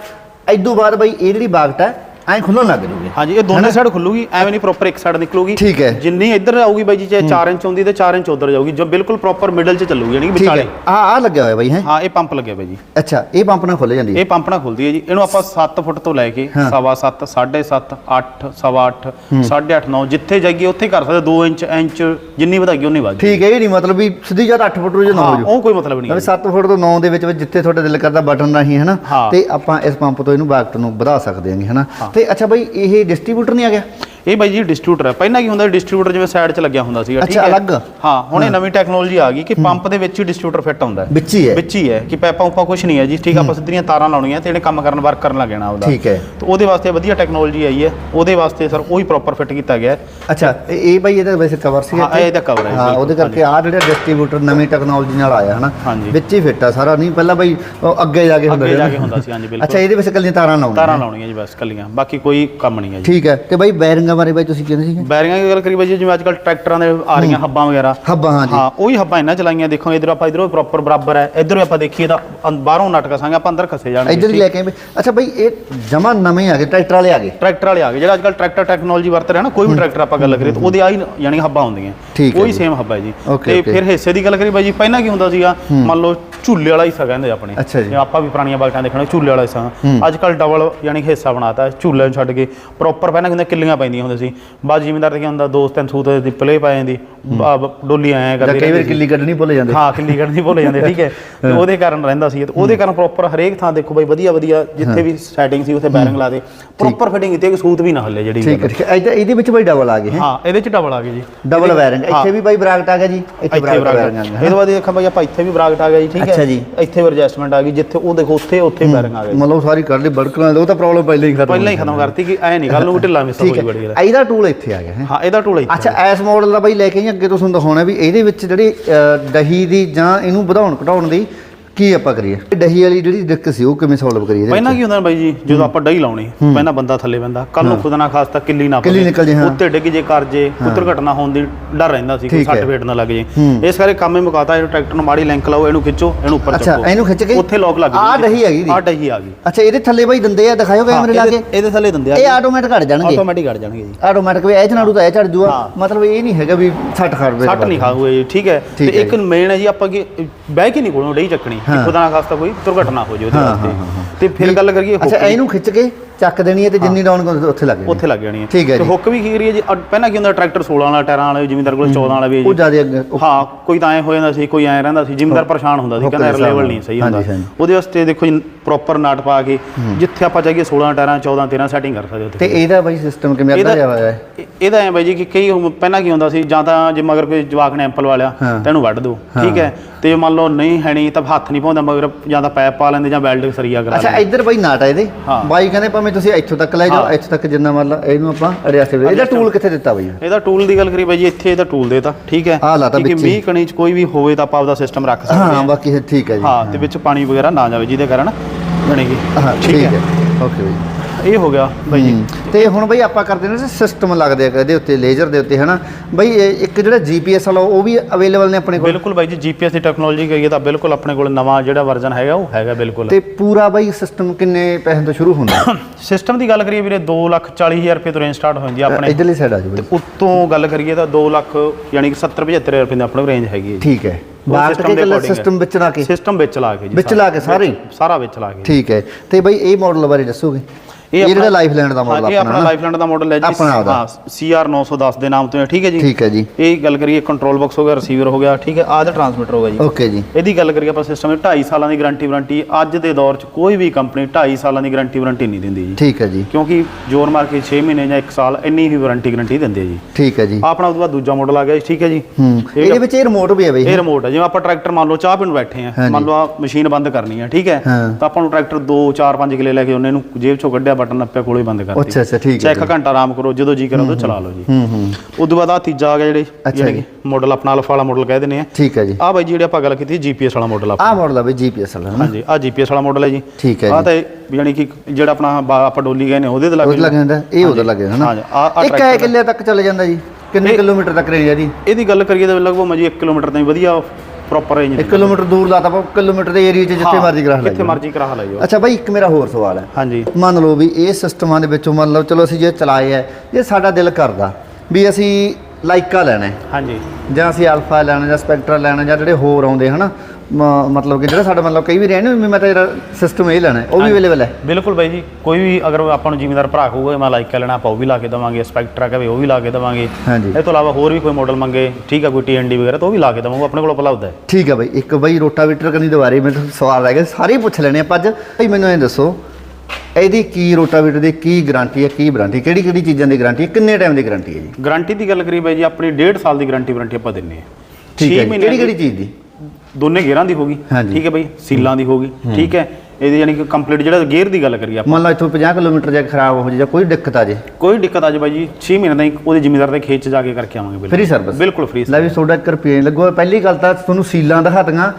ਇਦੋਂ ਬਾਅਦ ਬਾਈ ਇਹ ਜਿਹੜੀ ਬਾਗਟ ਹੈ ਐਂ ਖੁੱਲਣ ਲੱਗ ਜੂਗੇ। ਹਾਂਜੀ ਇਹ ਦੋਨੇ ਸਾਈਡ ਖੁੱਲੂਗੀ ਐਵੇਂ ਨਹੀਂ ਪ੍ਰੋਪਰ ਇੱਕ ਸਾਈਡ ਨਿਕਲੂਗੀ। ਠੀਕ ਹੈ। ਜਿੰਨੀ ਇੱਧਰ ਆਊਗੀ ਬਾਈ ਜੀ ਚਾਹੇ 4 ਇੰਚ ਹੁੰਦੀ ਤੇ 4 ਇੰਚ ਉਧਰ ਜਾਊਗੀ ਜੋ ਬਿਲਕੁਲ ਪ੍ਰੋਪਰ ਮਿਡਲ 'ਚ ਚੱਲੂਗੀ ਯਾਨੀ ਕਿ ਵਿਚਾਲੇ ਹੈ। ਆ ਆ ਲੱਗਿਆ ਹੋਇਆ ਬਾਈ ਹੈ? ਹਾਂ ਇਹ ਪੰਪ ਲੱਗਿਆ ਬਾਈ ਜੀ। ਅੱਛਾ ਇਹ ਪੰਪ ਨਾਲ ਖੁੱਲ ਜਾਂਦੀ ਹੈ। ਇਹ ਪੰਪ ਨਾਲ ਖੁੱਲਦੀ ਹੈ ਜੀ। ਇਹਨੂੰ ਆਪਾਂ 7 ਫੁੱਟ ਤੋਂ ਲੈ ਕੇ ਹਾਂ। ਸਵਾ 7 7.5 8 ਸਵਾ 8 8.5 9 ਜਿੱਥੇ ਜਾਈਏ ਉੱਥੇ ਕਰ ਸਕਦੇ 2 ਇੰਚ ਇੰਚ ਜਿੰਨੀ ਵਧਾਈ ਉਨੀ ਵੱਧ ਠੀਕ ਹੈ ਇਹ ਨਹੀਂ ਮਤਲਬ ਵੀ ਸਿੱਧੀ ਜਦ 8 ਫੁੱਟ ਰੋਜ ਨਾ ਹੋ ਹਾਂ ਜੂ। ਉਹ ਕੋਈ ਮਤਲਬ ਨਹੀਂ ਹੈ ਮਤਲਬ 7 ਫੁੱਟ ਤੋਂ 9 ਦੇ ਵਿੱਚ ਜਿੱਥੇ ਤੁਹਾਡਾ ਦਿਲ ਕਰਦਾ ਬਟਨ ਰਾਹੀਂ ਹਾਂ। ਤੇ ਆਪਾਂ ਇਸ ਪੰਪ ਤੋਂ ਇਹਨੂੰ ਬਾਕਟ ਨੂੰ ਵਧਾ ਸਕਦੇ ਹਾਂਗੇ ਹਨਾ। ਤੇ ਅੱਛਾ ਬਾਈ ਇਹ ਡਿਸਟ੍ਰੀਬਿਊਟਰ ਨਹੀਂ ਆ ਗਿਆ? ਇਹ ਬਾਈ ਜੀ ਡਿਸਟ੍ਰੀਬਿਊਟਰ ਹੈ ਪਹਿਲਾਂ ਕੀ ਹੁੰਦਾ ਡਿਸਟ੍ਰੀਬਿਊਟਰ ਜਿਵੇਂ ਸਾਈਡ 'ਚ ਲੱਗਿਆ ਹੁੰਦਾ ਸੀਗਾ ਅੱਛਾ, ਅਲੱਗ? ਹਾਂ ਹੁਣ ਇਹ ਨਵੀਂ ਟੈਕਨੋਲੋਜੀ ਆ ਗਈ ਕਿ ਪੰਪ ਦੇ ਵਿੱਚ ਹੀ ਡਿਸਟ੍ਰੀਬਿਊਟਰ ਫਿੱਟ ਹੁੰਦਾ ਹੈ। ਵਿੱਚ ਹੀ ਹੈ। ਵਿੱਚ ਹੀ ਹੈ ਕਿ ਪੈਪਾਂ ਉਪਾਂ ਕੁਝ ਨਹੀਂ ਹੈ ਜੀ ਠੀਕ ਆ, ਆਪਾਂ ਸਿੱਧੀਆਂ ਤਾਰਾਂ ਲਾਉਣੀਆਂ ਤੇ ਇਹਨੇ ਕੰਮ ਕਰਨ ਵਰਕ ਕਰਨ ਲੱਗ ਜਾਣਾ ਉਹਦਾ। ਠੀਕ ਹੈ। ਤੇ ਉਹਦੇ ਵਾਸਤੇ ਵਧੀਆ ਟੈਕਨੋਲੋਜੀ ਆਈ ਹੈ ਉਹਦੇ ਵਾਸਤੇ ਸਰ ਉਹੀ ਪ੍ਰੋਪਰ ਫਿੱਟ ਕੀਤਾ ਗਿਆ ਹੈ। ਅੱਛਾ ਇਹ ਬਾਈ ਇਹਦਾ ਵੈਸੇ ਕਵਰ ਸੀ ਹਾਂ, ਇਹ ਇਹਦਾ cover ਹੈ, ਹਾਂ ਉਹਦੇ ਕਰਕੇ ਆ ਜਿਹੜਾ ਡਿਸਟ੍ਰੀਬਿਊਟਰ ਨਵੀਂ ਟੈਕਨੋਲੋਜੀ ਨਾਲ ਆਇਆ ਹਨਾ। ਵਿੱਚ ਹੀ ਫਿੱਟ ਆ ਸਾਰਾ ਨਹੀਂ ਪਹਿਲਾਂ ਬਾਈ ਅੱਗੇ ਜਾ ਕੇ ਹੁੰਦਾ ਅੱਗੇ ਜਾ ਸੀ ਕੇ। ਹੁੰਦਾ ਸੀ ਹਾਂਜੀ ਬਿਲਕੁਲ। ਅੱਛਾ ਇਹਦੇ ਵਿੱਚ ਕੱਲੀਆਂ ਤਾਰਾਂ ਲਾਉਣੀਆਂ ਤਾਰਾਂ ਲਾਉਣੀਆਂ ਜੀ ਬਸ ਕੱਲੀਆਂ ਬਾਕੀ ਕੋਈ ਕੰਮ ਨਹੀਂ ਹੈ ਜੀ। ਠੀਕ ਹੈ ਤੇ ਬਾਈ ਬੈਰਿੰਗਾਂ ਬਾਰੇ ਬਾਈ ਤੁਸੀਂ ਕਹਿੰਦੇ ਸੀਗੇ? ਬੈਰਿੰਗਾਂ ਦੀ ਗੱਲ ਕਰੀ ਬਾਈ ਜੀ ਜਿਵੇਂ ਅੱਜ ਕੱਲ ਟਰੈਕਟਰਾਂ ਦੇ ਆ ਰਹੀਆਂ ਹੱਬਾਂ ਵਗੈਰਾ। ਹੱਬਾਂ ਹਾਂ ਜੀ। ਹਾਂ ਉਹੀ ਹੱਬਾਂ ਇਹਨਾਂ ਚਲਾਈਆਂ ਦੇਖੋ ਇਧਰ ਆਪਾਂ ਇਧਰੋਂ ਪ੍ਰੋਪਰ ਬਰਾਬਰ ਹੈ ਇਧਰੋਂ ਆਪਾਂ ਦੇਖੀਏ ਤਾਂ ਅੰ- ਬਾਹਰੋਂ ਨਟ ਕਸਾਂਗੇ ਆਪਾਂ ਅੰਦਰ ਖਸੇ ਜਾਣਗੇ ਇੱਧਰ ਹੀ ਲੈ ਕੇ ਆਏ ਬਈ। ਅੱਛਾ ਬਾਈ ਇਹ ਜਮਾ ਨਵੇਂ ਆ ਗਏ ਟਰੈਕਟਰ ਵਾਲੇ ਆ ਗਏ? ਟਰੈਕਟਰ ਵਾਲੇ ਆ ਗਏ ਜਿਹੜਾ ਅੱਜ ਕੱਲ ਟਰੈਕਟਰ ਟੈਕਨੋਲੋਜੀ ਵਰਤ ਰਿਹਾ ਨਾ ਕੋਈ ਵੀ ਟਰੈਕਟਰ ਆਪਾਂ ਗੱਲ ਕਰੀਏ ਤਾਂ ਉਹਦੇ ਆਹੀ ਯਾਨੀ ਹੱਬਾਂ ਹੁੰਦੀਆਂ। ਠੀਕ ਹੈ ਉਹੀ ਜੀ। ਸੇਮ ਹੱਬਾ ਹੈ ਜੀ। Okay. ਫਿਰ ਹਿੱਸੇ ਦੀ ਗੱਲ ਕਰੀ ਬਾਈ ਜੀ ਪਹਿਲਾਂ ਕੀ ਹੁੰਦਾ ਸੀਗਾ ਮੰਨ ਲਓ ਝੂਲੇ ਵਾਲਾ ਹਿੱਸਾ ਕਹਿੰਦੇ ਆਪਣੇ। ਅੱਛਾ ਜੀ। ਆਪਾਂ ਵੀ ਪੁਰਾਣੀਆਂ ਬਾਈਕਾਂ ਦੇਖਣਾ ਝੂਲੇ ਵਾਲਾ ਹਿੱਸਾ। ਅੱਜ ਕੱਲ ਡਬਲ ਯਾਨੀ ਕਿ ਹਿੱਸਾ ਬਣਾਤਾ ਝੂਲੇ ਨੂੰ ਛੱਡ ਕੇ ਪ੍ਰੋਪਰ ਪਹਿਲਾਂ ਕਹਿੰਦੇ ਕਿੱਲੀਆਂ ਪੈਂਦੀਆਂ ਹੁੰਦੀਆਂ ਸੀ। ਬਾਅਦ ਜ਼ਿਮੀਂਦਾਰ ਤੇ ਕੀ ਹੁੰਦਾ ਦੋ ਤਿੰਨ ਸੂਤ ਦੀ ਪਲੇ ਪਾ ਜਾਂਦੀ ਡੋਲੀ ਆਇਆ ਕਰਦੇ ਕਈ ਵਾਰ। ਕਿੱਲੀ ਕੱਢਣੀ ਭੁੱਲ ਜਾਂਦੇ। ਹਾਂ ਕਿੱਲੀ ਕੱਢਣੀ ਭੁੱਲ ਜਾਂਦੇ ਠੀਕ ਹੈ। [LAUGHS] ਉਹਦੇ ਕਾਰਨ ਰਹਿੰਦਾ ਸੀ। ਉਹਦੇ ਕਾਰਨ ਪ੍ਰੋਪਰ ਹਰੇਕ ਥਾਂ ਦੇਖੋ ਬਾਈ ਵਧੀਆ ਵਧੀਆ ਜਿੱਥੇ ਵੀ ਸੈਟਿੰਗ ਸੀ ਉੱਥੇ ਬੈਰਿੰਗ ਲਾ ਦੇ। ਪ੍ਰੋਪਰ ਫਿਟਿੰਗ ਕੀਤੀ ਕਿ ਸੂਤ ਵੀ ਨਾ ਹੱਲੇ ਜਿਹੜੀ ਠੀਕ ਹੈ ਠੀਕ ਹੈ। ਇਹਦੇ- ਵਿੱਚ ਬਾਈ ਡਬਲ ਆ ਗਏ ਹੈ? ਹਾਂ ਇਹਦੇ ਚ ਡਬਲ ਆ ਗਏ ਜੀ। ਡਬਲ ਵਾਇਰਿੰਗ ਇੱਥੇ ਵੀ ਬਾਈ ਬਰਾਕਟ ਆ ਗਿਆ ਜੀ ਇੱਥੇ ਬਰਾਕਟ ਆ ਗਿਆ ਇਹਦੇ ਬਾਅਦ ਦੇਖਾਂ ਬਾਈ ਆਪਾਂ ਇੱਥੇ ਵੀ ਬਰਾਕਟ ਆ ਗਿਆ ਜੀ ਠੀਕ ਹੈ। ਅੱਛਾ ਜੀ। ਇੱਥੇ ਵੀ ਐਡਜਸਟਮੈਂਟ ਆ ਗਈ ਜਿੱਥੇ ਉਹ ਦੇਖੋ ਉੱਥੇ ਉੱਥੇ ਬੈਰਿੰਗ ਆ ਗਈ ਮਤਲਬ ਸਾਰੀ ਕੱਢ ਲਈ ਬੜਕਣ ਉਹ ਤਾਂ ਪ੍ਰੋਬਲਮ ਪਹਿਲਾਂ ਹੀ ਖਤਮ ਪਹਿਲਾਂ ਹੀ ਖਤਮ ਕਰਤੀ ਕਿ ਐ ਨਹੀਂ ਗੱਲ ਨੂੰ ਢਿੱਲਾ ਮਿਸ ਹੋਈ ਬੜੀ ਗੱਲ ਇਹਦਾ ਟੂਲ ਇੱਥੇ ਆ ਗਿਆ ਹੈ। ਹਾਂ ਇਹਦਾ ਟੂਲ ਇੱਥੇ ਅੱਛਾ ਇਸ ਮਾਡਲ ਦਾ ਬਾਈ ਲੈ ਕੇ ਆਈ ਅੱਗੇ ਤੋਂ ਤੁਹਾਨੂੰ ਦਿਖਾਉਣਾ ਵੀ ਇਹਦੇ ਵਿੱਚ ਜਿਹੜੀ ਦਹੀ ਦੀ ਜਾਂ ਇਹਨੂੰ ਵਧਾਉਣ ਘਟਾਉਣ ਦੀ ਕੀ ਆਪਾਂ ਕਰੀਏ? ਦਹੀ ਵਾਲੀ ਜਿਹੜੀ ਦਿੱਕਤ ਸੀ ਉਹ ਕਿਵੇਂ ਸੋਲਵ ਕਰੀਏ ਇਹਦੇ ਪਹਿਲਾਂ ਕੀ ਹੁੰਦਾ ਬਾਈ ਜੀ ਜਦੋਂ ਆਪਾਂ ਡਈ ਲਾਉਣੀ ਪਹਿਲਾਂ ਬੰਦਾ ਥੱਲੇ ਬੰਦਾ ਕੱਲ ਨੂੰ ਖੁਦਾ ਨਾ ਖਾਸਤਾ ਕਿੱਲੀ ਨਾ ਕਿੱਲੀ ਪਵੇ। ਨਿਕਲ ਜੇ, ਹਾਂ। ਉੱਤੇ ਡਿੱਗ ਜੇ ਕਰ ਜੇ ਕੋਈ ਦੁਰਘਟਨਾ ਹੋਣ ਦੀ ਡਰ ਰਹਿੰਦਾ ਸੀ ਕੋਈ। ਸੱਟ ਫੇਟ ਨਾ ਲੱਗ ਜੇ। ਇਸ ਕਰਕੇ ਕੰਮ ਮੁਕਾਤਾ ਇਹ ਟਰੈਕਟਰ ਨੂੰ ਮਾੜੀ ਲਿੰਕ ਲਾਓ ਇਹਨੂੰ ਖਿੱਚੋ ਇਹਨੂੰ ਉੱਪਰ ਅੱਛਾ ਚੱਕੋ। ਇਹਨੂੰ ਖਿੱਚ ਕੇ ਉੱਥੇ ਲੋਕ ਲੱਗ ਆਹ ਜਾਂਦੀ ਡਹੀ ਹੈਗੀ ਦੀ। ਆ ਡਹੀ ਆ ਗਈ। ਅੱਛਾ ਇਹਦੇ ਥੱਲੇ ਬਾਈ ਦੰਦੇ ਆ ਦਿਖਾਇਓ ਕੈਮਰੇ ਲਾ ਕੇ। ਇਹਦੇ- ਥੱਲੇ ਦੰਦੇ ਆ ਇਹ ਆਟੋਮੈਟਿਕ ਘਟ ਜਾਣਗੇ। ਆਟੋਮੈਟਿਕ ਕੱਢ ਜਾਣਗੇ ਜੀ। ਆਟੋਮੈਟਿਕ ਵੀ ਇਹ ਨਾੜੂ ਤਾਂ ਇਹ ਚੜ ਹਾਂ। ਮਤਲਬ ਇਹ ਨਹੀਂ ਹੈਗਾ ਵੀ 60 ਖੜ ਵੇ ਸੱਟ ਨਹੀਂ ਖਾਊਗੇ ਜੀ ਠੀਕ ਹੈ। ਤੇ ਇੱਕ ਮੇਨ ਹੈ ਜੀ ਆਪਾਂ ਕਿ ਬਹਿ ਕੇ ਨਹੀਂ ਕੋਲੋਂ ਡਈ ਚੱਕਣੀ। ਕਿ। ਖੁਦਾ ਨਾ ਖਾਸਤਾ ਕੋਈ ਦੁਰਘਟਨਾ ਹੋ ਜੇ ਉਹਦੇ ਵਾਸਤੇ ਤੇ ਫਿਰ ਗੱਲ ਕਰੀਏ ਅੱਛਾ। ਇਹਨੂੰ ਖਿੱਚ ਕੇ ਚੱਕ ਦੇਣੀ ਹੈ ਤੇ ਜਿੰਨੀ ਡਾਊਨ ਉੱਥੇ ਲੱਗ ਜਾਣੀ ਉੱਥੇ ਲੱਗ ਜਾਣੀ ਹੈ। ਠੀਕ ਹੈ ਤੇ। ਹੁੱਕ ਵੀ ਕੀ ਕਰੀਏ ਜੀ? ਪਹਿਲਾਂ ਕੀ ਹੁੰਦਾ ਟਰੈਕਟਰ 16 ਵਾਲਾ ਟਾਇਰਾਂ ਵਾਲਾ ਜ਼ਿਮੀਂਦਾਰ ਕੋਲ 14 ਵਾਲਾ ਵੀ ਹੈ ਉਹ ਜ਼ਿਆਦਾ ਹਾਂ ਕੋਈ ਤਾਂ ਐ ਹੋ ਜਾਂਦਾ ਸੀ ਕੋਈ ਐ ਰਹਿੰਦਾ ਸੀ। ਜ਼ਿਮੀਂਦਾਰ ਪਰੇਸ਼ਾਨ ਹੁੰਦਾ ਸੀ ਕਹਿੰਦਾ ਦੇ ਲੈਵਲ ਹਿਸਾਬ ਨਹੀਂ ਸਹੀ। ਹੁੰਦਾ। ਉਹਦੇ ਵਾਸਤੇ ਦੇਖੋ ਜੀ ਪ੍ਰੋਪਰ ਨਾਟ ਪਾ ਕੇ ਜਿੱਥੇ ਆਪਾਂ ਚਾਹੀਏ 16 ਟਾਇਰਾਂ 14 13 ਸੈਟਿੰਗ ਕਰ ਸਕਦੇ ਉੱਥੇ। ਤੇ ਇਹਦਾ ਬਾਈ ਸਿਸਟਮ ਕਿਵੇਂ ਅੱਧਾ ਜਿਹਾ ਹੋਇਆ ਹੈ? ਇਹ- ਇਹਦਾ ਐ ਬਾਈ ਜੀ ਕਿ ਕਈ ਹੁਣ ਪਹਿਲਾਂ ਕੀ ਹੁੰਦਾ ਸੀ ਜਾਂ ਤਾਂ ਜੇ ਮਗਰ ਕੋਈ ਜਵਾਕ ਨੇ ਐਂਪਲ ਵਾਲਿਆ ਹਾਂ। ਤਾਂ ਇਹਨੂੰ ਵੱਢ ਦਿਓ। ਠੀਕ ਹੈ? ਤੇ ਮੰਨ ਲਓ ਨਹੀਂ ਹੈ ਨਹੀਂ ਤਾਂ ਹੱਥ ਨਹੀਂ ਪਾਉਂਦਾ ਮਗਰ ਜਾਂ ਤਾਂ ਪੈਪ ਪਾ ਲੈਂਦੇ ਜਾਂ ਵੈਲਡ ਸਰੀਆ ਕਰਾ ਅੱਛਾ ਲੈਂਦੇ। ਇੱਧਰ ਬਾਈ ਨਾਟ ਆ ਇਹਦੇ। ਹਾਂ। ਬਾਈ ਕਹਿੰਦੇ ਭਾਵੇਂ ਤੁਸੀਂ ਇੱਥੋਂ ਤੱਕ ਲੈ ਜਾਓ। ਇੱਥੋਂ ਤੱਕ ਜਿੰਨਾ ਮੰਨ ਲਾ ਇਹਨੂੰ ਆਪਾਂ ਰਿਆਸਤ ਦੇ ਇਹਦਾ ਟੂਲ ਕਿੱਥੇ ਦਿੱਤਾ ਬਾਈ? ਇਹਦਾ ਟੂਲ ਦੀ ਗੱਲ ਕਰੀ ਬਾਈ ਜੀ ਇੱਥੇ ਇਹਦਾ ਟੂਲ ਦੇਤਾ ਠੀਕ ਹੈ? ਕਿ। ਮੀਂਹ ਕਣੀ ਚ ਕੋਈ ਵੀ ਹੋਵੇ ਤਾਂ ਆਪਾਂ ਆਪਦਾ ਸਿਸਟਮ ਰੱਖ ਸਕਦੇ ਹਾਂ। ਹਾਂ ਬਾਕੀ ਠੀਕ ਹੈ ਜੀ। ਹਾਂ ਤੇ ਵਿੱਚ ਪਾਣੀ ਵਗੈਰਾ ਨਾ ਜਾਵੇ ਜਿਹਦੇ ਕਾਰਨ ਬਣੇਗੀ ਠੀਕ ਹੈ। ਓਕੇ ਬਾਈ। ਇਹ ਹੋ ਗਿਆ ਬਾਈ ਜੀ। ਤੇ ਹੁਣ ਬਈ ਆਪਾਂ ਕਰਦੇ ਨੇ ਸਿਸਟਮ ਲੱਗਦੇ ਆ ਇਹਦੇ ਉੱਤੇ ਲੇਜ਼ਰ ਦੇ ਉੱਤੇ ਹਨਾ? ਬਈ ਇੱਕ ਜਿਹੜਾ ਜੀਪੀਐਸ ਵਾਲਾ ਉਹ ਵੀ ਅਵੇਲੇਬਲ ਨੇ ਆਪਣੇ ਕੋਲ? ਬਿਲਕੁਲ ਬਾਈ ਜੀ ਜੀਪੀਐਸ ਦੀ ਟੈਕਨੋਲੋਜੀ ਕਹੀਏ ਤਾਂ ਬਿਲਕੁਲ ਆਪਣੇ ਕੋਲ ਨਵਾਂ ਜਿਹੜਾ ਵਰਜ਼ਨ ਹੈਗਾ ਉਹ ਹੈਗਾ ਬਿਲਕੁਲ। ਤੇ ਪੂਰਾ ਬਈ ਸਿਸਟਮ ਕਿੰਨੇ ਪੈਸੇ ਤੋਂ ਸ਼ੁਰੂ ਹੁੰਦਾ? [COUGHS] ਸਿਸਟਮ ਦੀ ਗੱਲ ਕਰੀਏ ਵੀਰੇ 2 ਲੱਖ 40 ਹਜ਼ਾਰ ਰੁਪਏ ਤੋਂ ਰੇਂਜ ਸਟਾਰਟ ਹੋ ਜਾਂਦੀ ਆਪਣੇ। ਇਧਰਲੀ ਸਾਈਡ ਆ ਜਾਓ ਤੇ ਉੱਤੋਂ ਗੱਲ ਕਰੀਏ ਤਾਂ 2 ਲੱਖ ਯਾਨੀ ਕਿ 70 75 ਹਜ਼ਾਰ ਰੁਪਏ ਦੀ ਆਪਣੇ ਕੋਲ ਰੇਂਜ ਹੈਗੀ ਹੈ ਜੀ। ਠੀਕ ਹੈ। ਉਹ ਬਾਤ system ਕੇ ਦੇ ਕੱਲਾ according ਹੈ। ਸਿਸਟਮ ਵਿੱਚ ਲਾ ਕੇ? ਸਿਸਟਮ ਵਿੱਚ ਲਾ ਕੇ ਜੀ ਵਿੱਚ ਸਾਰਾ। ਲਾ ਕੇ ਸਾਰੇ? ਹੀ? ਸਾਰਾ ਵਿੱਚ ਲਾ ਕੇ ਠੀਕ ਹੈ। ਤੇ ਬਈ ਇਹ ਮਾਡਲ ਬਾਰੇ ਦੱਸੋਗੇ? ਇਹ ਜਿਹੜਾ ਆਪਣਾ- ਲਾਈਫ ਲੈਂਡ ਦਾ ਮਾਡਲ ਹਾਂ, ਇਹ ਆਪਣਾ ਆਪਣਾ ਲਾਈਫ ਲੈਂਡ ਦਾ ਮਾਡਲ ਹੈ ਜੀ। ਆਪਣਾ ਉਹਦਾ। CR 910 ਦੇ ਨਾਮ ਤੋਂ ਹੈ ਠੀਕ ਹੈ ਜੀ? ਠੀਕ ਹੈ ਜੀ। ਇਹ ਗੱਲ ਕਰੀਏ ਕੰਟਰੋਲ ਬਾਕਸ ਹੋ ਗਿਆ ਰਿਸੀਵਰ ਹੋ ਗਿਆ ਠੀਕ ਹੈ? ਆਹ ਦਾ ਟਰਾਂਸਮਿਟਰ ਹੋ ਗਿਆ ਜੀ। ਓਕੇ ਜੀ। ਇਹਦੀ ਗੱਲ ਕਰੀਏ ਆਪਾਂ ਸਿਸਟਮ 2.5 ਸਾਲਾਂ ਦੀ ਗਾਰੰਟੀ ਵਾਰੰਟੀ ਅੱਜ ਦੇ ਦੌਰ 'ਚ ਕੋਈ ਵੀ ਕੰਪਨੀ 2.5 ਸਾਲਾਂ ਦੀ ਗਾਰੰਟੀ ਵਾਰੰਟੀ ਨਹੀਂ ਦਿੰਦੀ ਜੀ। ਠੀਕ ਹੈ ਜੀ। ਕਿਉਂਕਿ ਜੋਰ ਮਾਰ ਕੇ 6 ਮਹੀਨੇ ਜਾਂ 1 ਸਾਲ ਇੰਨੀ ਹੀ ਵਾਰੰਟੀ ਗਾਰੰਟੀ ਦਿੰਦੇ ਜੀ। ਠੀਕ ਹੈ ਜੀ। ਆਪਣਾ ਉਸ ਤੋਂ ਬਾਅਦ ਦੂਜਾ ਮਾਡਲ ਆ ਗਿਆ ਠੀਕ ਹੈ ਜੀ। ਇਹਦੇ ਵਿੱਚ ਇਹ ਰਿਮੋਟ ਵੀ ਹੈ ਬਈ। ਇਹ ਰਿਮੋਟ ਹੈ ਜਿਵੇਂ ਆਪਾਂ ਟਰੈਕਟਰ ਮੰਨ ਲਓ ਚਾਹ ਪੀਣ ਬੈਠੇ ਆ। ਮੰਨ ਲਓ ਆ ਮਸ਼ੀਨ ਬੰਦ ਕਰਨੀ ਹੈ ਠੀਕ ਹਾਂ। ਤਾਂ ਆਪਾਂ ਨੂੰ ਟਰੈਕਟਰ 2 4 5 ਕਿਲੇ ਲੈ ਕੇ ਉਹਨੇ ਨੂੰ ਜੇਬ ਚੋਂ ਕੱਢਿਆ ਬਟਨ ਨੱਪਿਆ ਕੋਲੇ ਬੰਦ ਕਰਤੀ। ਅੱਛਾ ਅੱਛਾ ਠੀਕ ਹੈ ਇੱਕ ਘੰਟਾ ਆਰਾਮ ਕਰੋ ਜਦੋਂ ਜੀ ਕਰੇ ਉਦੋਂ ਚਲਾ ਲਓ ਜੀ। ਹੂੰ ਹੂੰ ਉਸ ਤੋਂ ਬਾਅਦ ਆ ਤੀਜਾ ਆ ਗਿਆ ਜਿਹੜੇ ਜਿਹੜੇ। ਮਾਡਲ ਆਪਣਾ ਅਲਫਾ ਵਾਲਾ ਮਾਡਲ ਕਹਿ ਦਿੰਦੇ ਆ। ਠੀਕ ਹੈ ਜੀ। ਆ ਬਾਈ ਜਿਹੜੇ ਆਪਾਂ ਗੱਲ ਕੀਤੀ ਜੀਪੀਐਸ ਵਾਲਾ ਮਾਡਲ ਆਹ ਮਾਡਲ ਆ ਬਈ ਜੀਪੀਐਸ ਵਾਲਾ ਹਾਂਜੀ ਆ ਜੀਪੀਐਸ ਵਾਲਾ ਮਾਡਲ ਹੈ ਜੀ। ਠੀਕ ਹੈ ਆ ਜੀ ਤਾਂ ਇਹ ਯਾਨੀ ਕਿ ਜਿਹੜਾ ਆਪਣਾ ਆਪਾਂ ਡੋਲੀ ਗਏ ਨੇ ਉਹਦੇ ਤੇ ਲੱਗ ਜਾਂਦਾ ਇਹ ਉਧਰ ਲੱਗ ਜਾਂਦਾ ਹਾਂਜੀ ਆ ਆ ਇੱਕ ਟਰੈਕਟਰ ਕਿੱਲੇ ਤੱਕ ਚੱਲ ਜਾਂਦਾ ਜੀ? ਕਿੰਨੇ ਕਿਲੋਮੀਟਰ ਤੱਕ ਰੇਂਜ ਆ ਜੀ? ਇਹਦੀ ਗੱਲ ਕਰੀਏ ਤਾਂ ਲਗਭਗ ਮਜੀ 1 ਕਿਲੋਮੀਟਰ ਤਾਈਂ ਵਧੀਆ ਪ੍ਰੋਪਰ ਰੇਂਜ 1 ਕਿਲੋਮੀਟਰ ਦੂਰ ਦਾ ਤਾਂ ਆਪਾਂ ਕਿਲੋਮੀਟਰ ਦੇ ਏਰੀਆ 'ਚ ਜਿੱਥੇ ਮਰਜ਼ੀ ਕਰਾ ਲਾਈਏ। ਮਰਜ਼ੀ ਕਰਾ ਲਈਓ। ਅੱਛਾ ਬਾਈ ਇੱਕ ਮੇਰਾ ਹੋਰ ਸਵਾਲ ਹੈ। ਹਾਂਜੀ। ਮੰਨ ਲਓ ਵੀ ਇਹ ਸਿਸਟਮਾਂ ਦੇ ਵਿੱਚੋਂ ਮੰਨ ਲਓ ਚਲੋ ਅਸੀਂ ਜੇ ਚਲਾਏ ਹੈ ਜੇ ਸਾਡਾ ਦਿਲ ਕਰਦਾ ਵੀ ਅਸੀਂ ਲਾਈਕਾ ਲੈਣਾ ਹੈ ਹਾਂਜੀ। ਜਾਂ ਅਸੀਂ ਅਲਫਾ ਲੈਣਾ ਜਾਂ ਸਪੈਕਟਰਾ ਲੈਣਾ ਜਾਂ ਜਿਹੜੇ ਹੋਰ ਆਉਂਦੇ ਹਨਾ ਮਤਲਬ ਕਿ ਜਿਹੜਾ ਸਾਡਾ ਮਤਲਬ ਕਈ ਵੀ ਰਹਿਣੇ ਵੀ ਮੈਂ ਤਾਂ ਜਿਹੜਾ ਸਿਸਟਮ ਇਹ ਲੈਣਾ ਹੈ, ਉਹ ਵੀ ਅਵੇਲੇਬਲ ਹੈ। ਬਿਲਕੁਲ ਬਾਈ ਜੀ ਕੋਈ ਵੀ ਅਗਰ ਆਪਾਂ ਨੂੰ ਜ਼ਿਮੀਦਾਰ ਭਰਾ ਕਹੂਗਾ ਮੈਂ ਲਾਈਕ ਲੈਣਾ ਆਪਾਂ ਉਹ ਵੀ ਲਾ ਕੇ ਦੇਵਾਂਗੇ ਸਪੈਕਟਰਾ ਕਹੇ ਉਹ ਵੀ ਲਾ ਕੇ ਦੇਵਾਂਗੇ। ਇਹ ਤੋਂ ਇਲਾਵਾ ਹੋਰ ਵੀ ਕੋਈ ਮਾਡਲ ਮੰਗੇ ਠੀਕ ਆ ਕੋਈ ਟੀਐਨਡੀ ਵਗੈਰਾ ਤਾਂ ਉਹ ਵੀ ਲਾ ਕੇ ਦੇਵਾਂਗੇ ਆਪਣੇ ਕੋਲ ਉਪਲਬਧ ਹੈ। ਠੀਕ ਹੈ ਬਾਈ ਇੱਕ ਬਾਈ ਰੋਟਾਵੀਟਰ ਕਰਨੀ ਦੁਬਾਰੇ ਤੋਂ ਸਵਾਲ ਰਹਿ ਗਏ ਸਾਰੇ ਹੀ ਪੁੱਛ ਲੈਣੇ ਆਪਾਂ ਅੱਜ ਭਾਈ ਮੈਨੂੰ ਇਹ ਦੱਸੋ ਇਹਦੀ ਕੀ ਰੋਟਾਵੀਟਰ ਦੀ ਕੀ ਗਾਰੰਟੀ ਹੈ ਕੀ ਵਾਰੰਟੀ ਕਿਹੜੀ ਕਿਹੜੀ ਚੀਜ਼ਾਂ ਦੀ ਗਾਰੰਟੀ ਹੈ ਕਿੰਨੇ ਟਾਈਮ ਦੀ ਗਾਰੰਟੀ ਹੈ ਜੀ? ਗਾਰੰਟੀ ਦੀ ਗੱਲ ਕਰੀ ਬਾਈ ਜੀ ਆਪਣੀ 1.5 ਸਾਲ ਦੀ ਗਾਰੰਟੀ ਵਾਰੰਟੀ ਆਪਾਂ ਦਿੰਨੇ ਆ। ਠੀਕ ਹੈ ਕਿਹੜੀ ਕਿਹੜੀ ਚੀਜ਼ ਦੀ? ਦੋਨੇ ਗੇਅਰਾਂ ਦੀ ਹੋਗੀ ਹਾਂਜੀ। ਠੀਕ ਹੈ ਬਾਈ ਸੀਲਾਂ ਦੀ ਹੋਗੀ ਠੀਕ ਹੈ ਇਹਦੀ ਯਾਨੀ ਕਿ ਕੰਪਲੀਟ ਜਿਹੜਾ ਗੇਅਰ ਦੀ ਗੱਲ ਕਰੀਏ ਆਪਾਂ। ਮੰਨ ਲਓ ਇੱਥੋਂ 50 ਕਿਲੋਮੀਟਰ ਜਾ ਕੇ ਖਰਾਬ ਹੋ ਜੇ ਜਾਂ ਕੋਈ ਦਿੱਕਤ ਆ ਜੇ। ਕੋਈ ਦਿੱਕਤ ਆ ਜਾ ਬਾਈ ਜੀ 6 ਮਹੀਨੇ ਦਾ ਹੀ ਉਹਦੇ ਜ਼ਿਮੀਦਾਰ ਦੇ ਖੇਤ ਚ ਜਾ ਕੇ ਕਰਕੇ ਆਵਾਂਗੇ ਬਿਲਕੁਲ। ਫ੍ਰੀ ਸਰਵਿਸ ਬਿਲਕੁਲ ਫ੍ਰੀ ਲੈ ਵੀ ਤੁਹਾਡਾ 1 ਰੁਪਏ ਲੱਗੋ ਪਹਿਲੀ ਗੱਲ ਤਾਂ ਤੁਹਾਨੂੰ ਸੀਲਾਂ ਦਿਖਾਤੀਆਂ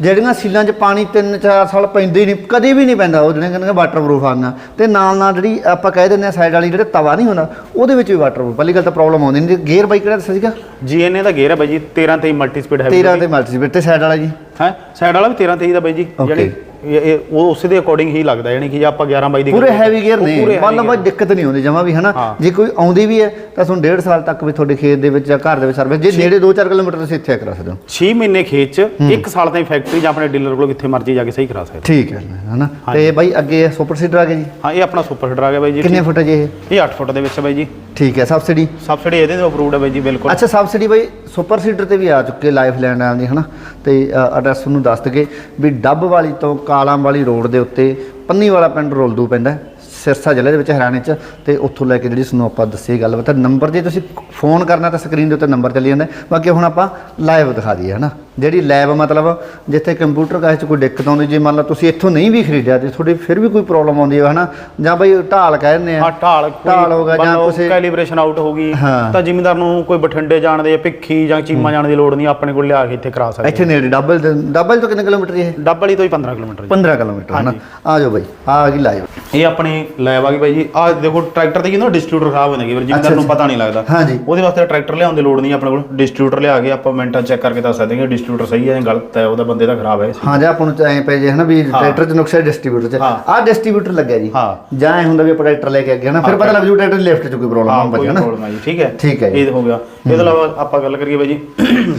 ਜਿਹੜੀਆਂ ਸੀਲਾਂ 'ਚ ਪਾਣੀ 3-4 ਸਾਲ ਪੈਂਦੇ ਹੀ ਨਹੀਂ ਕਦੇ ਵੀ ਨਹੀਂ ਪੈਂਦਾ ਉਹ ਜਿਹੜੀਆਂ ਕਹਿੰਦੇ ਵਾਟਰ ਪ੍ਰੂਫ ਆਉਂਦੀਆਂ ਤੇ ਨਾਲ ਨਾਲ ਜਿਹੜੀ ਆਪਾਂ ਕਹਿ ਦਿੰਦੇ ਆ ਸਾਈਡ ਵਾਲੀ ਜਿਹੜੇ ਤਵਾ ਨਹੀਂ ਹੁੰਦਾ ਉਹਦੇ ਵਿੱਚ ਵੀ ਵਾਟਰ ਪ੍ਰੂਫ ਪਹਿਲੀ ਗੱਲ ਤਾਂ ਪ੍ਰੋਬਲਮ ਆਉਂਦੀ ਨਹੀਂ। ਗੇਅਰ ਬਾਈ ਕਿਹੜਾ ਦੱਸਿਆ ਸੀਗਾ? ਜੀਐਨਏ ਦਾ ਗੇਅਰ ਹੈ ਬਾਈ ਜੀ 13 ਤੇ ਮਲਟੀ ਸਪੀਡ ਹੈ 13 ਤੇ ਮਲਟੀ ਤੇ ਸਾਈਡ ਵਾਲਾ ਜੀ। ਹੈ? ਸਾਈਡ ਵਾਲਾ ਵੀ 13 23 ਦਾ ਬਾਈ ਜੀ. ਜਿਹੜੀ ਇਹ ਇਹ- ਉਹ ਉਸੇ ਦੇ ਅਕੋਰਡਿੰਗ ਹੀ ਲੱਗਦਾ ਯਾਨੀ ਕਿ ਜੇ ਆਪਾਂ 11 ਬਾਈ ਦੀ ਪੂਰੇ ਕਰੀਏ, ਹੈਵੀ ਗੇਅਰ ਉਹ ਨੇ। ਪੂਰੇ ਮੰਨ ਲਓ heavy ਬਾਈ ਦਿੱਕਤ ਨਹੀਂ ਆਉਂਦੀ ਜਮਾ ਵੀ ਹਨਾ? ਹਾਂ। ਜੇ ਕੋਈ ਆਉਂਦੀ ਵੀ ਹੈ ਤਾਂ ਤੁਹਾਨੂੰ 1.5 ਸਾਲ ਤੱਕ ਵੀ ਤੁਹਾਡੇ ਖੇਤ ਦੇ ਵਿੱਚ ਜਾਂ ਘਰ ਦੇ ਵਿੱਚ ਸਰਵਿਸ ਜੇ ਨੇੜੇ 2-4 ਕਿਲੋਮੀਟਰ ਤੁਸੀਂ ਇੱਥੇ ਕਰਾ ਸਕਦੇ ਹੋ। 6 ਮਹੀਨੇ ਖੇਤ ਚ 1 ਸਾਲ ਤਾਈਂ ਫੈਕਟਰੀ ਜਾਂ ਆਪਣੇ ਡੀਲਰ ਕੋਲ ਕਿੱਥੇ ਮਰਜ਼ੀ ਜਾ ਕੇ ਸਹੀ ਕਰਾ ਸਕਦੇ। ਠੀਕ ਹੈ ਹਨਾ? ਤੇ ਬਾਈ ਅੱਗੇ ਸੁਪਰ ਸੀਡਰ ਆ ਗਿਆ ਜੀ? ਹਾਂ ਇਹ ਆਪਣਾ ਸੁਪਰ ਹੀਟਰ ਆ ਗਿਆ ਬਾਈ ਜੀ। ਕਿੰਨੇ ਫੁੱਟ ਹੈ ਜੀ ਇਹ? ਇਹ 8 ਫੁੱਟ ਦੇ ਵਿੱਚ ਹੈ ਬਾਈ ਜੀ। ਠੀਕ ਹੈ ਸਬਸਿਡੀ ਸਬਸਿਡੀ ਇਹਦੇ ਤੋਂ ਅਪਰੂਵਡ ਹੈ ਬਾਈ ਜੀ ਬਿਲਕੁਲ। ਅੱਛਾ ਸਬਸਿਡੀ ਬਈ ਸੁਪਰ ਸੀਡਰ ਤੇ ਵੀ ਆ ਚੁੱਕੇ ਲਾਈਫ ਲੈਂਡ ਆਉਂਦੀ ਹਨਾ? ਤੇ ਐਡਰੈਸ ਨੂੰ ਦੱਸ ਦਗੇ ਵੀ ਡੱਬ ਵਾਲੀ ਤੋਂ ਕਾਲਾਂ ਵਾਲੀ ਰੋਡ ਦੇ ਉੱਤੇ ਪੰਨੀ ਵਾਲਾ ਪਿੰਡ ਰੋਲਦੂ ਪੈਂਦਾ ਸਿਰਸਾ ਜ਼ਿਲ੍ਹੇ ਦੇ ਵਿੱਚ ਹਰਿਆਣੇ 'ਚ ਤੇ ਉੱਥੋਂ ਲੈ ਕੇ ਜਿਹੜੀ ਤੁਹਾਨੂੰ ਆਪਾਂ ਦੱਸੇ ਗੱਲ ਬਤਾ ਨੰਬਰ ਜੇ ਤੁਸੀਂ ਫੋਨ ਕਰਨਾ ਤਾਂ ਸਕਰੀਨ ਦੇ ਉੱਤੇ ਨੰਬਰ ਚੱਲੀ ਜਾਂਦਾ। ਬਾਕੀ ਹੁਣ ਆਪਾਂ ਲਾਈਵ ਦਿਖਾ ਦਈਏ ਹਨਾ? ਜਿਹੜੀ ਲੈਬ ਮਤਲਬ ਜਿੱਥੇ ਕੰਪਿਊਟਰ ਕਾਹ 'ਚ ਕੋਈ ਦਿੱਕਤ ਆਉਂਦੀ ਜੇ ਮੰਨ ਲਓ ਤੁਸੀਂ ਇੱਥੋਂ ਨਹੀਂ ਵੀ ਖਰੀਦਿਆ ਤੇ ਤੁਹਾਡੀ ਫਿਰ ਵੀ ਕੋਈ ਪ੍ਰੋਬਲਮ ਆਉਂਦੀ ਹੈ ਹਨਾ? ਜਾਂ ਬਈ ਢਾਲ ਕਹਿ ਦਿੰਦੇ ਹਾਂ ਆ ਢਾਲ ਢਾਲ ਹੋ ਗਿਆ ਜਾਂ ਕਿਸੇ- ਕੈਲੀਬ੍ਰੇਸ਼ਨ ਆਊਟ ਹੋ ਗਈ ਹਾਂ। ਤਾਂ ਜ਼ਿਮੀਂਦਾਰ ਨੂੰ ਕੋਈ ਬਠਿੰਡੇ ਜਾਣ ਦੇ ਭਿੱਖੀ ਜਾਂ ਚੀਮਾ ਜਾਣ ਦੀ ਲੋੜ ਨਹੀਂ ਆਪਣੇ ਕੋਲ ਲਿਆ ਕੇ ਇੱਥੇ ਕਰਾ ਸਕਦੇ ਇੱਥੇ ਨੇੜੇ ਡਬਲ ਡਬਲ ਤੋਂ ਕਿੰਨੇ ਕਿਲੋਮੀਟਰ ਇਹ? ਡੱਬ ਵਾਲੀ ਤੋਂ ਹੀ 15 ਕਿਲੋਮੀਟਰ ਜੀ। 15 ਕਿਲੋਮੀਟਰ ਹਨਾ? ਆ ਜਾਓ ਬਾਈ ਆ ਆ ਗਈ ਲਾਈਵ ਇਹ ਆਪਣੀ ਲੈਬ ਆ ਗਈ ਬਾਈ ਜੀ। ਆ ਦੇਖੋ ਟਰੈਕਟਰ ਤੇ ਕਿੰਨਾ ਡਿਸਟ੍ਰੀਬਿਊਟਰ ਖਰਾਬ ਹੋ ਜਾਂਦਾ ਕਿ ਜ਼ਿਮੀਂਦਾਰ ਨੂੰ ਪਤਾ ਨਹੀਂ ਲੱਗਦਾ। ਹਾਂਜੀ। ਉਹਦੇ ਵਾਸਤੇ ਟਰੈਕਟਰ ਲਿਆਉਣ ਦੀ ਲੋੜ ਨਹੀਂ ਆਪਣੇ ਕੋਲ। ਡਿਸਟ੍ਰੀਬਿਊਟਰ ਲਿਆ ਕੇ ਆਪਾਂ ਮਿੰਟਾਂ ਚੈੱਕ ਕਰਕੇ ਦੱਸ ਸਕਦੇ ਹਾਂ ਕਿ ਡਿਸਟ੍ਰੀਬਿਊਟਰ ਸਹੀ ਹੈ ਜਾਂ ਗਲਤ ਹੈ ਉਹਦਾ ਬੰਦੇ ਦਾ ਖਰਾਬ ਹੈ ਹਾਂ ਜਾਂ ਆਪਾਂ ਨੂੰ ਐਂ ਪੈ ਜੇ ਹਨਾ ਵੀ ਟਰੈਕਟਰ 'ਚ ਨੁਕਸਾ ਡਿਸਟ੍ਰੀਬਿਊਟਰ 'ਚ। ਆਹ ਡਿਸਟ੍ਰੀਬਿਊਟਰ ਲੱਗਿਆ ਜੀ। ਜਾਂ ਐ ਹੁੰਦਾ ਵੀ ਆਪਾਂ ਟਰੈਕਟਰ ਲੈ ਕੇ ਅੱਗੇ ਹਨਾ ਫਿਰ ਪਤਾ ਲੱਗ ਜੂ ਟਰੈਕਟਰ ਲੈਫਟ 'ਚ ਕੋਈ ਪ੍ਰੋਬਲਮ ਹਾਂ ਆ ਕੋਈ ਬਚਾ ਹਨਾ ਠੀਕ ਹੈ। ਠੀਕ ਹੈ। ਇਹ ਹੋ ਗਿਆ। ਇਹਦੇ ਇਲਾਵਾ ਆਪਾਂ ਗੱਲ ਕਰੀਏ ਬਾਈ ਜੀ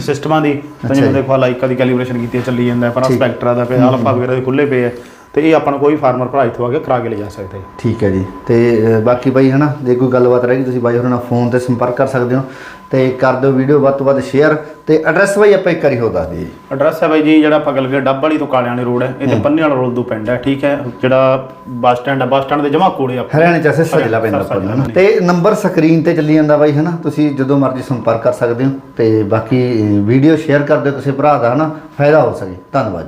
[COUGHS] ਸਿਸਟਮਾਂ ਦੀ। ਤਾਂ ਜਿਵੇਂ ਦੇਖੋ ਲਾਈਕਾ ਦੀ ਕੈਲੀਬ੍ਰੇਸ਼ਨ ਕੀਤੀ ਹੈ, ਚੱਲੀ ਜਾਂਦਾ ਪਰ ਸਪੈਕਟਰਾ ਦਾ ਪਿਆ ਅਲਫਾ ਵਗੈਰਾ ਦੇ ਖੁੱਲੇ ਪਏ ਆ। ਤੇ ਇਹ ਆਪਾਂ ਨੂੰ ਕੋਈ ਫਾਰਮਰ ਭਰਾ ਇੱਥੋਂ ਆ ਕੇ ਕਰਾ ਕੇ ਲੈ ਜਾ ਸਕਦਾ ਹੈ ਠੀਕ ਹੈ ਜੀ। ਤੇ ਬਾਕੀ ਬਾਈ ਹਨਾ ਜੇ ਕੋਈ ਗੱਲਬਾਤ ਰਹੇਗੀ ਤੁਸੀਂ ਬਾਈ ਹੋਰਾਂ ਨਾਲ ਫੋਨ ਤੇ ਸੰਪਰਕ ਕਰ ਸਕਦੇ ਹੋ। ਤੇ ਕਰ ਦਿਓ ਵੀਡੀਓ ਵੱਧ ਤੋਂ ਵੱਧ ਸ਼ੇਅਰ ਤੇ ਐਡਰੈਸ ਬਾਈ ਆਪਾਂ ਇੱਕ ਵਾਰੀ ਹੋਰ ਦੱਸ ਦਈਏ। ਐਡਰੈਸ ਹੈ ਬਾਈ ਜੀ ਜਿਹੜਾ ਕਰੀਏ ਡੱਬ ਵਾਲੀ ਤੋਂ ਕਾਲਿਆਂ ਵਾਲੀ ਰੋਡ ਹੈ। ਇਹ ਤੇ ਪੰਨੇ ਵਾਲਾ ਰੋਡ ਤੋਂ ਪਿੰਡ ਹੈ ਠੀਕ ਹੈ? ਜਿਹੜਾ ਬੱਸ ਸਟੈਂਡ ਹੈ ਬੱਸ ਸਟੈਂਡ ਦੇ ਜਮਾ ਕੋਲੇ ਆ ਹਰਿਆਣੇ ਚ ਸਿਰਸਾ ਜ਼ਿਲ੍ਹਾ ਪੈਂਦਾ ਆਪਾਂ ਨੂੰ। ਤੇ ਨੰਬਰ ਸਕਰੀਨ ਤੇ ਚੱਲੀ ਜਾਂਦਾ ਬਾਈ ਹਨਾ? ਤੁਸੀਂ ਜਦੋਂ ਮਰਜ਼ੀ ਸੰਪਰਕ ਕਰ ਸਕਦੇ ਹੋ ਤੇ ਬਾਕੀ ਵੀਡੀਓ ਸ਼ੇਅਰ ਕਰ ਦਿਓ ਕਿਸੇ ਭਰਾ ਦਾ ਹਨਾ? ਫਾਇਦਾ ਹੋ ਸਕੇ। ਧੰਨਵਾਦ